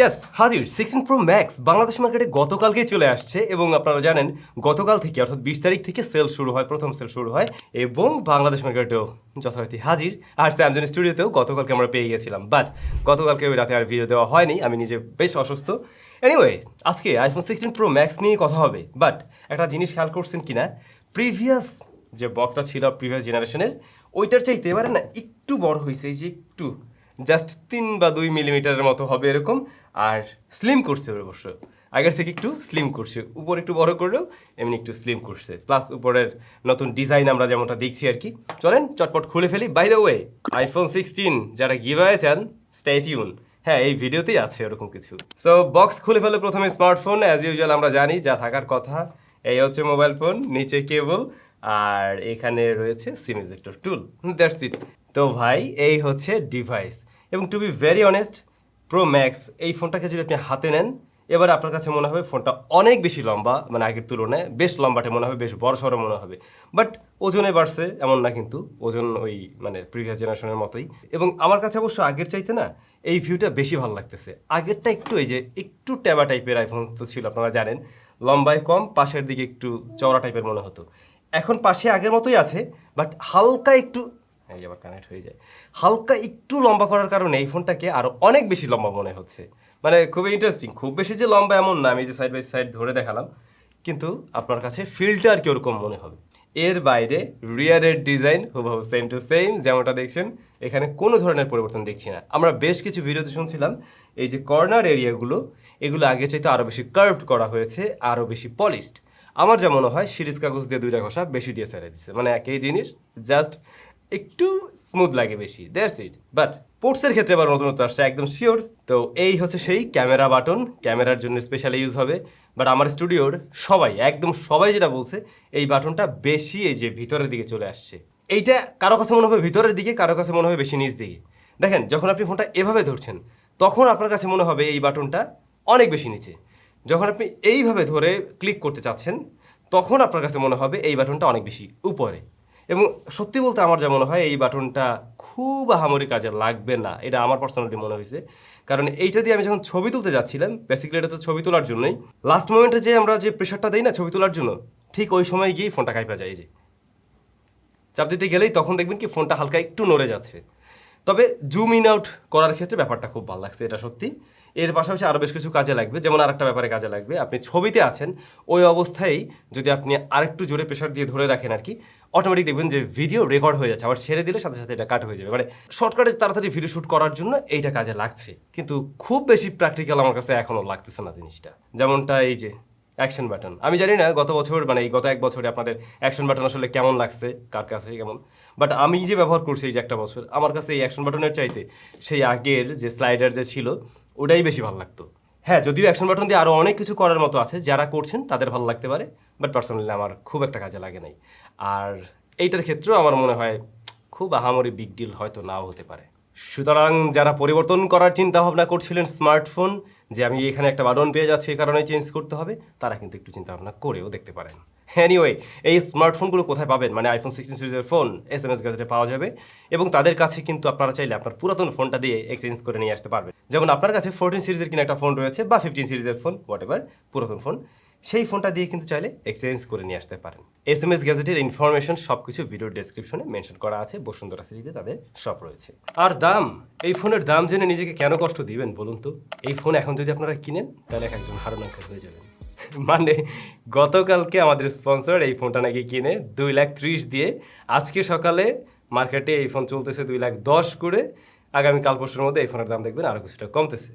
ইয়াস হাজির sixteen pro max Bangladesh মার্কেটে গতকালকেই চলে আসছে এবং আপনারা জানেন, গতকাল থেকে, অর্থাৎ বিশ তারিখ থেকে সেল শুরু হয়, প্রথম সেল শুরু হয় এবং বাংলাদেশ মার্কেটেও যথারীতি হাজির। আর স্যামজন স্টুডিওতেও গতকালকে আমরা পেয়ে গেছিলাম। বাট গতকালকে ওই রাতে আর ভিডিও দেওয়া হয়নি, আমি নিজে বেশ অসুস্থ। এনিওয়ে আজকে আইফোন সিক্সটিন প্রো ম্যাক্স নিয়ে কথা হবে। বাট একটা জিনিস খেয়াল করছেন কিনা? প্রিভিয়াস যে বক্সটা ছিল প্রিভিয়াস জেনারেশনের ওইটার চাইতে এবারে না একটু বড় হয়েছে যে একটু। জাস্ট তিন বা দুই মিলিমিটারের মতো হবে এরকম। আর স্লিম করছে অবশ্য। আগের থেকে একটু স্লিম করছে। উপর একটু বড় করলেও এমনি একটু স্লিম করছে। প্লাস উপরের নতুন ডিজাইন আমরা যেমনটা দেখছি আর কি। চলেন, চটপট খুলে ফেলি। By the way iPhone sixteen যারা গিভায়ে চান স্টেটিউন হ্যাঁ এই ভিডিওতেই আছে এরকম কিছু। সো বক্স খুলে ফেলে প্রথমে স্মার্টফোন অ্যাজ ইউজুয়াল আমরা জানি, যা থাকার কথা। এই হচ্ছে মোবাইল ফোন নিচে কেবল আর এখানে রয়েছে সিম ইজেক্টর টুল দ্যাটস ইট তো ভাই, এই হচ্ছে ডিভাইস এবং to be very honest pro max এই ফোনটাকে যদি আপনি হাতে নেন, এবার আপনার কাছে মনে হবে ফোনটা অনেক বেশি লম্বা মানে আগের তুলনায় বেশ লম্বাটে মনে হবে, বেশ বড় সড়ো মনে হবে। বাট ওজনে বাড়ছে, এমন না কিন্তু, ওজন ওই মানে প্রিভিয়াস জেনারেশনের মতোই। এবং আমার কাছে অবশ্য আগের চাইতে না, এই ভিউটা বেশি ভালো লাগতেছে। আগেরটা একটু এই যে, একটু ট্যাবা টাইপের আইফোন তো ছিল, আপনারা জানেন। লম্বায় কম, পাশের দিকে একটু চওড়া টাইপের মনে হতো। এখন পাশে আগের মতোই আছে বাট হালকা একটু এই আবার কানেক্ট হয়ে যায়। হালকা একটু লম্বা করার কারণে এই ফোনটাকে আরও অনেক বেশি লম্বা মনে হচ্ছে। মানে খুবই ইন্টারেস্টিং খুব বেশি যে লম্বা এমন না, আমি যে সাইড বাই সাইড ধরে দেখালাম। কিন্তু আপনার কাছে ফিল্ডটা আর কি ওরকম মনে হবে? এর বাইরে রিয়ারের ডিজাইন হুবহু সেম টু সেম যেমনটা দেখছেন, এখানে কোনো ধরনের পরিবর্তন দেখছি না। আমরা বেশ কিছু ভিডিওতে শুনছিলাম, এই যে কর্নার এরিয়াগুলো এগুলো আগে চাইতে আরও বেশি কার্ভড করা হয়েছে আরও বেশি পলিশড আমার যা মনে হয়, সিরিজ কাগজ দিয়ে দুইটা ঘষা বেশি দিয়ে ছেড়ে দিচ্ছে মানে একই জিনিস জাস্ট একটু স্মুথ লাগে বেশি দ্যাটস ইট বাট পোর্টসের ক্ষেত্রে আবার নতুনত্ব আসছে, একদম শিওর তো এই হচ্ছে সেই ক্যামেরা বাটন ক্যামেরার জন্য স্পেশালি ইউজ হবে। বাট আমার স্টুডিওর সবাই, একদম সবাই যেটা বলছে, এই বাটনটা বেশি এই যে ভিতরের দিকে চলে আসছে। এইটা কারও কাছে মনে হবে ভিতরের দিকে, কারও কাছে মনে হবে বেশি নিচ দিকে। দেখেন, যখন আপনি ফোনটা এভাবে ধরছেন, তখন আপনার কাছে মনে হবে এই বাটনটা অনেক বেশি নিচে। যখন আপনি এইভাবে ধরে ক্লিক করতে চাচ্ছেন, তখন আপনার কাছে মনে হবে এই বাটনটা অনেক বেশি উপরে। এবং সত্যি বলতে আমার যা মনে হয়, এই বাটনটা খুব আহামরি কাজে লাগবে না। এটা আমার পার্সোনালি মনে হয়েছে কারণ এইটা দিয়ে আমি যখন ছবি তুলতে যাচ্ছিলাম বেসিক্যালি এটা তো ছবি তোলার জন্যই। লাস্ট মোমেন্টে যে আমরা যে প্রেশারটা দিই না ছবি তোলার জন্য, ঠিক ওই সময় গিয়ে ফোনটা কাইপা যায় যে। চাপ দিতে গেলেই তখন দেখবেন কি ফোনটা হালকা একটু নড়ে যাচ্ছে। তবে জুম ইন আউট করার ক্ষেত্রে ব্যাপারটা খুব ভালো লাগছে, এটা সত্যি। এর পাশাপাশি আরও বেশ কিছু কাজে লাগবে, যেমন আরেকটা ব্যাপারে কাজে লাগবে। আপনি ছবিতে আছেন, ওই অবস্থায় যদি আপনি আরেকটু জোরে প্রেশার দিয়ে ধরে রাখেন আর কি অটোমেটিক দেখবেন যে ভিডিও রেকর্ড হয়ে যাচ্ছে, আবার ছেড়ে দিলে সাথে সাথে এটা কাট হয়ে যাবে। মানে শর্টকাটে তাড়াতাড়ি ভিডিও শ্যুট করার জন্য এইটা কাজে লাগছে। কিন্তু খুব বেশি প্র্যাকটিক্যাল আমার কাছে এখনও লাগতেছে না জিনিসটা। যেমনটা এই যে অ্যাকশন বাটন আমি জানি না গত বছর মানে এই গত এক বছরে আপনাদের অ্যাকশন বাটন আসলে কেমন লাগছে, কার কাছে কেমন। বাট আমি যে ব্যবহার করছি এই যে একটা বছর, আমার কাছে এই অ্যাকশন বাটনের চাইতে সেই আগের যে স্লাইডার যে ছিল ওটাই বেশি ভালো লাগতো। হ্যাঁ যদিও অ্যাকশন বাটন দিয়ে আরও অনেক কিছু করার মতো আছে, যারা করছেন তাদের ভালো লাগতে পারে বাট পার্সোনালি আমার খুব একটা কাজে লাগে নাই। আর এইটার ক্ষেত্রেও আমার মনে হয় খুব আহামরি বিগ ডিল হয়তো নাও হতে পারে। সুতরাং যারা পরিবর্তন করার চিন্তাভাবনা করছিলেন স্মার্টফোন যে আমি এখানে একটা বাটন পেয়ে যাচ্ছি, এই কারণে চেঞ্জ করতে হবে। তারা কিন্তু একটু চিন্তা ভাবনা করেও দেখতে পারেন। এনিওয়ে এই স্মার্টফোনগুলো কোথায় পাবেন? মানে আইফোন সিক্সটিন সিরিজের ফোন এস এম এস গ্যাজেটে পাওয়া যাবে। এবং তাদের কাছে কিন্তু আপনারা চাইলে আপনার পুরাতন ফোনটা দিয়ে এক্সচেঞ্জ করে নিয়ে আসতে পারবেন। যেমন আপনার কাছে ফোরটিন সিরিজের কিনা একটা ফোন রয়েছে, বা ফিফটিন সিরিজের ফোন হোয়াট এভার পুরাতন ফোন সেই ফোনটা দিয়ে কিন্তু চাইলে এক্সচেঞ্জ করে নিয়ে আসতে পারেন। এস এম এস গ্যাজেটের ইনফরমেশন সব কিছু ভিডিও ডেসক্রিপশনে মেনশন করা আছে, বসুন্ধরা সিরিজে তাদের সব রয়েছে। আর দাম? এই ফোনের দাম জেনে নিজেকে কেন কষ্ট দিবেন বলুন তো? এই ফোন এখন যদি আপনারা কিনেন, তাহলে এক একজন হারনাঙ্কা হয়ে যাবেন। মানে গতকালকে আমাদের স্পন্সর এই ফোনটা নাকি কিনে দুই লাখ ত্রিশ দিয়ে আজকে সকালে মার্কেটে এই ফোন চলতেছে দুই লাখ দশ করে। আগামী কাল পরশুর মধ্যে এই ফোনের দাম দেখবেন আরও কিছুটা কমতেছে।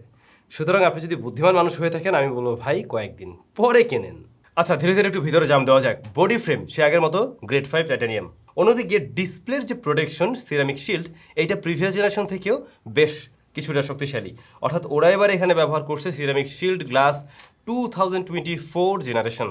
সুতরাং আপনি যদি বুদ্ধিমান মানুষ হয়ে থাকেন, আমি বলব, ভাই, কয়েকদিন পরে কেনেন। আচ্ছা ধীরে ধীরে একটু ভিতরে জাম দেওয়া যাক। বডি ফ্রেম সে আগের মতো গ্রেড ফাইভ টাইটানিয়াম অন্যদিকে ডিসপ্লের যে প্রোটেকশন সিরামিক শিল্ড এইটা প্রিভিয়াস জেনারেশন থেকেও বেশ কিছুটা শক্তিশালী। অর্থাৎ ওরা এবার এখানে ব্যবহার করছে ceramic shield glass two thousand twenty four generation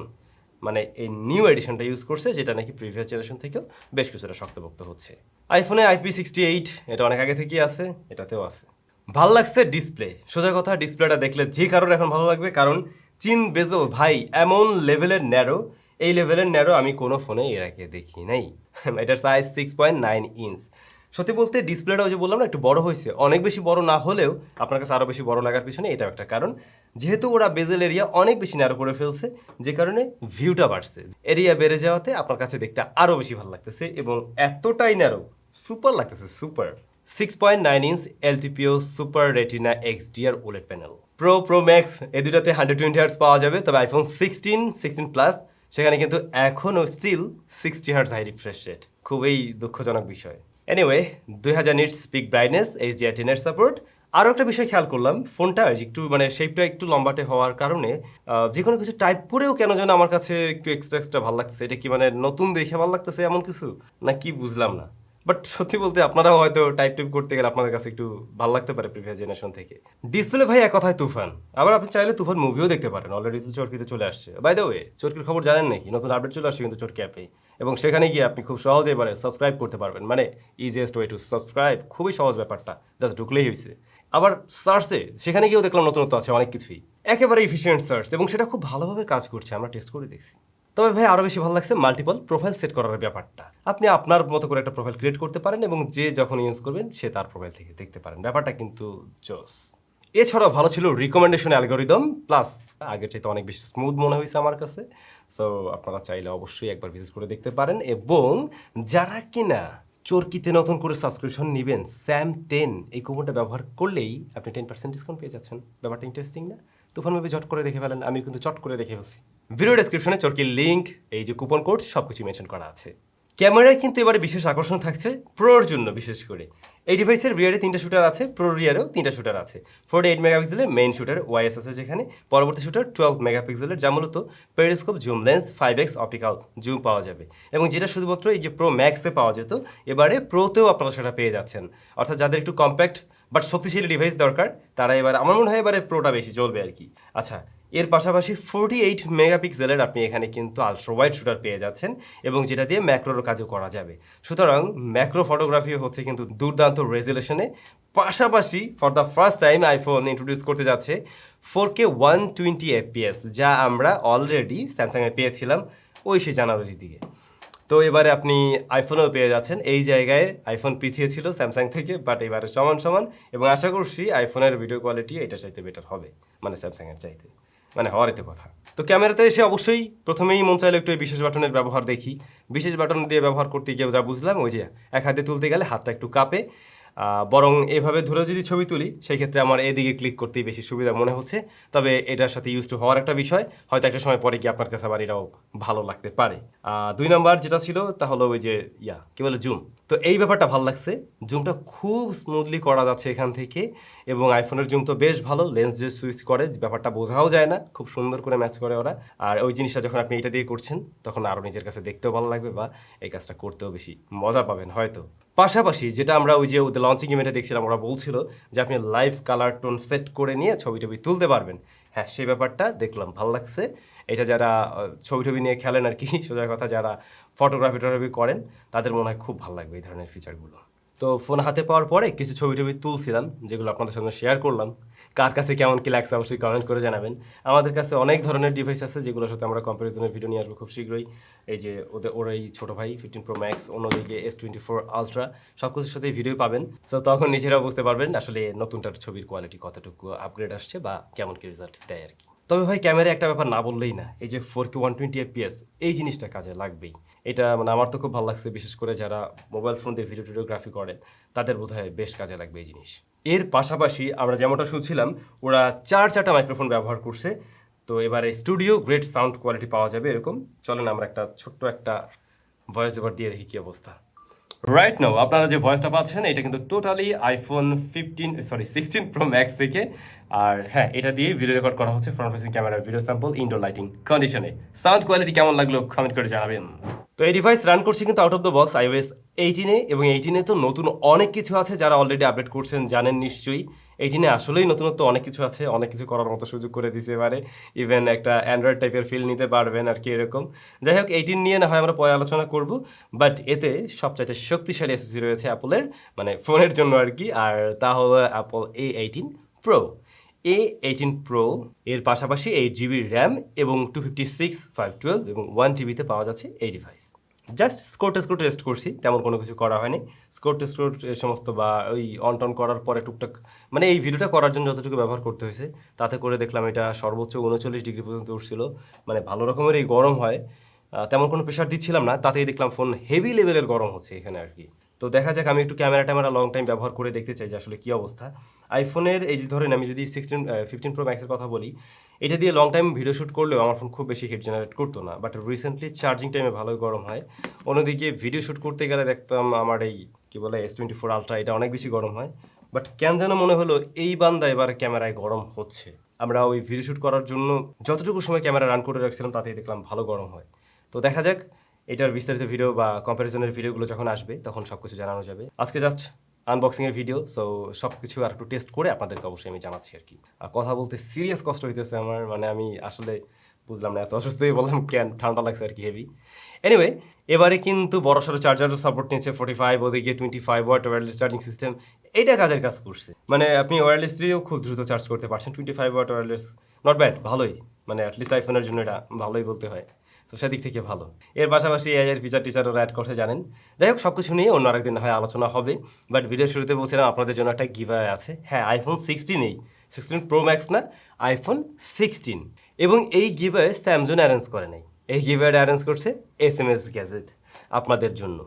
মানে এই নিউ এডিশনটা ইউজ করছে, যেটা নাকি প্রিভিয়াস জেনারেশন থেকেও বেশ কিছুটা শক্তপোক্ত হচ্ছে। আইফোনে আইপি সিক্সটি এইট এটা অনেক আগে থেকেই আছে, এটাতেও আছে। ভালো লাগছে ডিসপ্লে সোজা কথা ডিসপ্লেটা দেখলে যে কারোর এখন ভালো লাগবে, কারণ চিন বেজো ভাই এমন লেভেলের ন্যারো এই লেভেলের ন্যারো আমি কোনো ফোনে এর আগে দেখি নাই। এটার size six point nine inch সত্যি বলতে ডিসপ্লেটা ওই যে বললাম না, একটু বড় হয়েছে। অনেক বেশি বড় না হলেও আপনার কাছে আরও বেশি বড় লাগার পিছনে এটাও একটা কারণ। যেহেতু ওরা বেজেল এরিয়া অনেক বেশি ন্যারো করে ফেলছে, যে কারণে ভিউটা বাড়ছে। এরিয়া বেড়ে যাওয়াতে আপনার কাছে দেখতে আরও বেশি ভালো লাগতেছে এবং এতটাই ন্যারো সুপার লাগতেছে super six point nine inch LTPO super retina XDR OLED panel pro pro max এই দুটাতে হান্ড্রেড টোয়েন্টি হার্টস পাওয়া যাবে, তবে আইফোন সিক্সটিন সিক্সটিন প্লাস সেখানে কিন্তু এখনও still sixty hertz high refresh rate খুবই দুঃখজনক বিষয়। এনিওয়ে দুই হাজার নিটস পিক ব্রাইটনেস এইচডিআর টেনের সাপোর্ট আরও একটা বিষয় খেয়াল করলাম, ফোনটা একটু মানে শেপটা একটু লম্বাটে হওয়ার কারণে যে কোনো কিছু টাইপ করেও কেন যেন আমার কাছে একটু এক্সট্রা এক্সট্রা ভালো লাগতেছে। এটা কি মানে নতুন দেখে ভালো লাগতেছে এমন কিছু? না কি বুঝলাম না। বাট সত্যি বলতে আপনারাও হয়তো টাইপ টাইপ করতে গেলে আপনাদের কাছে একটু ভালো লাগতে পারে প্রিভিয়াস জেনারেশন থেকে। ডিসপ্লে ভাই এক কথায় তুফান। আবার আপনি চাইলে তুফান মুভিও দেখতে পারেন। অলরেডি তো চরকিতে চলে আসছে। বাই দ্য ওয়ে চরকির খবর জানেন নাকি? নতুন আপডেট চলে আসছে কিন্তু চরকি অ্যাপে এবং সেখানে গিয়ে আপনি খুব সহজে এবারে সাবস্ক্রাইব করতে পারবেন। মানে ইজিয়েস্ট ওয়ে টু সাবস্ক্রাইব খুবই সহজ ব্যাপারটা। জাস্ট ঢুকলেই হয়েছে আবার সার্চে সেখানে গিয়েও দেখলাম নতুনত্ব আছে অনেক কিছুই। একেবারে ইফিসিয়েন্ট সার্চ এবং সেটা খুব ভালোভাবে কাজ করছে। আমরা টেস্ট করে দেখছি। তবে ভাই আরও বেশি ভালো লাগছে মাল্টিপল প্রোফাইল সেট করার ব্যাপারটা। আপনি আপনার মতো করে একটা প্রোফাইল ক্রিয়েট করতে পারেন এবং যে যখন ইউজ করবেন, সে তার প্রোফাইল থেকে দেখতে পারেন। ব্যাপারটা কিন্তু জোস। এছাড়াও ভালো ছিল রিকমেন্ডেশন অ্যালগোরিদম প্লাস আগের চাইতে অনেক বেশি স্মুথ মনে হয়েছে আমার কাছে। সো আপনারা চাইলে অবশ্যই একবার ভিজিট করে দেখতে পারেন এবং যারা কিনা চরকিতে নতুন করে সাবস্ক্রিপশন নেবেন স্যাম টেন এই কুপনটা ব্যবহার করলেই আপনি টেন পার্সেন্ট ডিসকাউন্ট পেয়ে যাচ্ছেন। ব্যাপারটা ইন্টারেস্টিং না? তুফান মুভি চট করে দেখে ফেলেন আমি কিন্তু চট করে দেখে ফেলছি। ভিডিও ডেসক্রিপশনে চরকির লিঙ্ক এই যে কুপন কোড সব কিছু মেনশন করা আছে। ক্যামেরায় কিন্তু এবারে বিশেষ আকর্ষণ থাকছে প্রোর জন্য, বিশেষ করে। এই ডিভাইসের রিয়ারে তিনটা শুটার আছে প্রো রিয়ারেও তিনটা শুটার আছে। ফোর এইট মেগাপিক্সেলের মেইন শুটার ওয়াইএস আছে যেখানে। পরবর্তী শুটার টুয়েলভ মেগাপিক্সেলের যা মূলত periscope zoom lens five x optical zoom পাওয়া যাবে। এবং যেটা শুধুমাত্র এই যে প্রো ম্যাক্সে পাওয়া যেত, এবারে প্রোতেও আপনারা সেটা পেয়ে যাচ্ছেন। অর্থাৎ যাদের একটু কম্প্যাক্ট বাট শক্তিশালী ডিভাইস দরকার, তারা এবার, আমার মনে হয় এবারে প্রোটা বেশি চলবে আর কি। আচ্ছা এর পাশাপাশি ফোরটি এইট মেগাপিক্সেলের আপনি এখানে কিন্তু আলট্রা ওয়াইড শুটার পেয়ে যাচ্ছেন এবং যেটা দিয়ে ম্যাক্রোর কাজও করা যাবে। সুতরাং ম্যাক্রো ফটোগ্রাফি হচ্ছে কিন্তু দুর্দান্ত রেজুলেশনে পাশাপাশি for the first time iPhone introduce করতে যাচ্ছে four K one twenty FPS যা আমরা অলরেডি স্যামসাংয়ে পেয়েছিলাম ওই সে জানুয়ারির দিকে। তো এবারে আপনি আইফোনও পেয়ে যাচ্ছেন। এই জায়গায় আইফোন পিছিয়ে ছিল স্যামসাং থেকে বাট এবারে সমান সমান এবং আশা করছি আইফোনের ভিডিও কোয়ালিটি এটা চাইতে বেটার হবে মানে স্যামসাংয়ের চাইতে। মানে হওয়ারই কথা। তো ক্যামেরাতে এসে অবশ্যই প্রথমেই মন চাইলে একটু বিশেষ বাটনের ব্যবহার দেখি। বিশেষ বাটন দিয়ে ব্যবহার করতে গিয়ে যা বুঝলাম, ওই যে এক হাতে তুলতে গেলে হাতটা একটু কাঁপে। বরং এভাবে ধরে যদি ছবি তুলি সেই ক্ষেত্রে আমার এদিকে ক্লিক করতেই বেশি সুবিধা মনে হচ্ছে। তবে এটার সাথে ইউজ টু হওয়ার একটা বিষয়, হয়তো একটা সময় পরে গিয়ে আপনার কাছে আবার এটাও ভালো লাগতে পারে। দুই নাম্বার যেটা ছিল, তা হলো ওই যে, ইয়া, কি বলে জুম তো এই ব্যাপারটা ভালো লাগছে। জুমটা খুব স্মুথলি করা যাচ্ছে এখান থেকে, এবং আইফোনের জুম তো বেশ ভালো লেন্স যে সুইচ করে, ব্যাপারটা বোঝাও যায় না, খুব সুন্দর করে ম্যাচ করে ওরা। আর ওই জিনিসটা যখন আপনি এটা দিয়ে করছেন, তখন আরও নিজের কাছে দেখতেও ভালো লাগবে বা এই কাজটা করতেও বেশি মজা পাবেন হয়তো। পাশাপাশি যেটা আমরা ওই যে ওদের লঞ্চিং ইভেন্টে দেখছিলাম, ওরা বলছিল যে আপনি লাইভ কালার টোন সেট করে নিয়ে ছবি টবি তুলতে পারবেন। হ্যাঁ সেই ব্যাপারটা দেখলাম, ভালো লাগছে। এটা যারা ছবি টবি নিয়ে খেলেন আর কি, সোজা কথা, যারা ফটোগ্রাফি টগ্রাফি করেন, তাদের মনে হয় খুব ভালো লাগবে এই ধরনের ফিচারগুলো তো ফোন হাতে পাওয়ার পরে কিছু ছবি টবি তুলছিলাম, যেগুলো আপনাদের সঙ্গে শেয়ার করলাম। কার কাছে কেমন কি লাগছে অবশ্যই কমেন্ট করে জানাবেন। আমাদের কাছে অনেক ধরনের ডিভাইস আছে যেগুলোর সাথে আমরা কম্পারিজনের ভিডিও নিয়ে আসব খুব শীঘ্রই। এই যে ওদের, ওর এই ছোটো ভাই ফিফটিন প্রো ম্যাক্স অন্যদিকে এস টোয়েন্টি ফোর আলট্রা সব কিছুর সাথে ভিডিও পাবেন। সো তখন নিজেরাও বুঝতে পারবেন আসলে নতুনটার ছবির কোয়ালিটি কতটুকু আপগ্রেড আসছে বা কেমন কী রেজাল্ট দেয় আর কি। তবে ভাই ক্যামেরা একটা ব্যাপার না বললেই না, এই যে four K one twenty FPS এই জিনিসটা কাজে লাগবেই। এটা মানে আমার তো খুব ভালো লাগছে, বিশেষ করে যারা মোবাইল ফোন দিয়ে ভিডিও টিডিওগ্রাফি করেন, তাদের বোধহয় বেশ কাজে লাগবে এই জিনিস। এর পাশাপাশি আমরা যেমনটা শুনছিলাম, ওরা চার চারটা মাইক্রোফোন ব্যবহার করছে, তো এবারে স্টুডিও গ্রেট সাউন্ড কোয়ালিটি পাওয়া যাবে এরকম। চলেন আমরা একটা ছোট্ট একটা ভয়েস ওভার দিয়ে দেখি কি অবস্থা। রাইট নাও আপনারা যে ভয়েসটা পাচ্ছেন, এটা কিন্তু totally iPhone fifteen sorry sixteen pro max থেকে। আর হ্যাঁ এটা দিয়ে ভিডিও রেকর্ড করা হচ্ছে ফ্রন্ট ফেসিং ক্যামেরার ভিডিও স্যাম্পল ইনডোর লাইটিং কন্ডিশনে সাউন্ড কোয়ালিটি কেমন লাগল কমেন্ট করে জানাবেন। তো এই ডিভাইস রান করছি কিন্তু out of the box iOS এইটিনে এবং এইটিনে তো নতুন অনেক কিছু আছে যারা অলরেডি আপডেট করছেন, জানেন নিশ্চয়ই। এইটিনে আসলেই নতুনত্ব অনেক কিছু আছে, অনেক কিছু করার মতো সুযোগ করে দিতে পারে ইভেন একটা অ্যান্ড্রয়েড টাইপের ফিল নিতে পারবেন আর কি এরকম। যাই হোক এইটিন নিয়ে না হয় আমরা পরে আলোচনা করব বাট এতে সবচাইতে শক্তিশালী এসএসি রয়েছে অ্যাপলের মানে ফোনের জন্য আর কি, আর তা হলো Apple A eighteen pro A eighteen pro এর পাশাপাশি এইট জিবি র্যাম এবং two fifty six five twelve এবং ওয়ান টিবিতে পাওয়া যাচ্ছে এই device just score test test করছি, তেমন কোনো কিছু করা হয়নি। স্কোর টেস্ট এ সমস্ত বা ওই অন টন করার পরে টুকটাক মানে এই ভিডিওটা করার জন্য যতটুকু ব্যবহার করতে হয়েছে, তাতে করে দেখলাম এটা সর্বোচ্চ উনচল্লিশ ডিগ্রি পর্যন্ত উঠছিল। মানে ভালো রকমের এই গরম হয় তেমন কোনো প্রেশার দিচ্ছিলাম না, তাতেই দেখলাম ফোন হেভি লেভেলের গরম হচ্ছে এখানে আর কি। তো দেখা যাক, আমি একটু ক্যামেরা ট্যামেরা লং টাইম ব্যবহার করে দেখতে চাই যে আসলে কী অবস্থা। আইফোনের এই যে ধরেন আমি যদি সিক্সটিন ফিফটিন প্রো ম্যাক্সের কথা বলি, এটা দিয়ে লং টাইম ভিডিও শ্যুট করলেও আমার ফোন খুব বেশি হিট জেনারেট করতো না। বাট রিসেন্টলি চার্জিং টাইমে ভালোই গরম হয়। অন্যদিকে ভিডিও শ্যুট করতে গেলে দেখতাম আমার এই, কী বলে এস টোয়েন্টি ফোর আলট্রা এটা অনেক বেশি গরম হয়। বাট কেন যেন মনে হলো এই বান্দা এবার ক্যামেরায় গরম হচ্ছে। আমরা ওই ভিডিও শ্যুট করার জন্য যতটুকু সময় ক্যামেরা রান করে রাখছিলাম, তাতেই দেখলাম ভালো গরম হয়। তো দেখা যাক এটার বিস্তারিত ভিডিও বা কম্প্যারিজনের ভিডিওগুলো যখন আসবে, তখন সব কিছু জানানো যাবে। আজকে জাস্ট আনবক্সিংয়ের ভিডিও সো সব কিছু আর একটু টেস্ট করে আপনাদেরকে অবশ্যই আমি জানাচ্ছি আর কি। আর কথা বলতে সিরিয়াস কষ্ট হইতেছে আমার মানে আমি আসলে বুঝলাম না, এত অসুস্থ হয়ে বললাম, কেন? ঠান্ডা লাগছে আর কি হেভি এনিওয়ে এবারে কিন্তু বড়সড় চার্জারও সাপোর্ট নিয়েছে ফোর্টি ফাইভ ওদিকে twenty five watt wireless charging system এটা কাজের কাজ করছে। মানে আপনি ওয়্যারলেস দিয়েও খুব দ্রুত চার্জ করতে পারছেন twenty five watt wireless not bad ভালোই। মানে অ্যাটলিস্ট আইফোনের জন্য এটা ভালোই বলতে হয়। তো সেদিক থেকে ভালো। এর পাশাপাশি এআই এর ফিচার টিচার ওরা অ্যাড করতে জানেন? যাই হোক সব কিছু নিয়ে অন্য আরেকদিন হয় আলোচনা হবে। বাট ভিডিও শুরুতে বলছিলাম আপনাদের জন্য একটা গিভার আছে। হ্যাঁ আইফোন সিক্সটিন এই। সিক্সটিন প্রো ম্যাক্স না আইফোন সিক্সটিন এবং এই গিভার স্যামসুন অ্যারেঞ্জ করে নাই। এই গিভার অ্যারেঞ্জ করছে এস এম এস গ্যাজেট আপনাদের জন্য।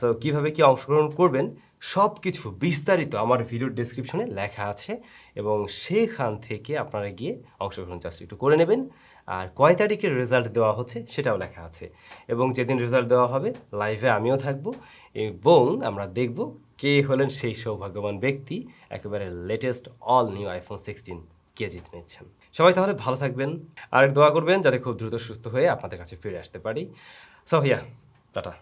সো কীভাবে কি অংশগ্রহণ করবেন সব কিছু বিস্তারিত আমার ভিডিওর ডেসক্রিপশনে লেখা আছে এবং সেখান থেকে আপনারা গিয়ে অংশগ্রহণ জাস্ট একটু করে নেবেন। আর কয় তারিখের রেজাল্ট দেওয়া হচ্ছে সেটাও লেখা আছে। এবং যেদিন রেজাল্ট দেওয়া হবে লাইভে আমিও থাকব এবং আমরা দেখব কে হলেন সেই সৌভাগ্যবান ব্যক্তি, একেবারে latest all new iPhone sixteen কে জিতে নিচ্ছেন। সবাই তাহলে ভালো থাকবেন। আর দোয়া করবেন যাতে খুব দ্রুত সুস্থ হয়ে আপনাদের কাছে ফিরে আসতে পারি। So here tata.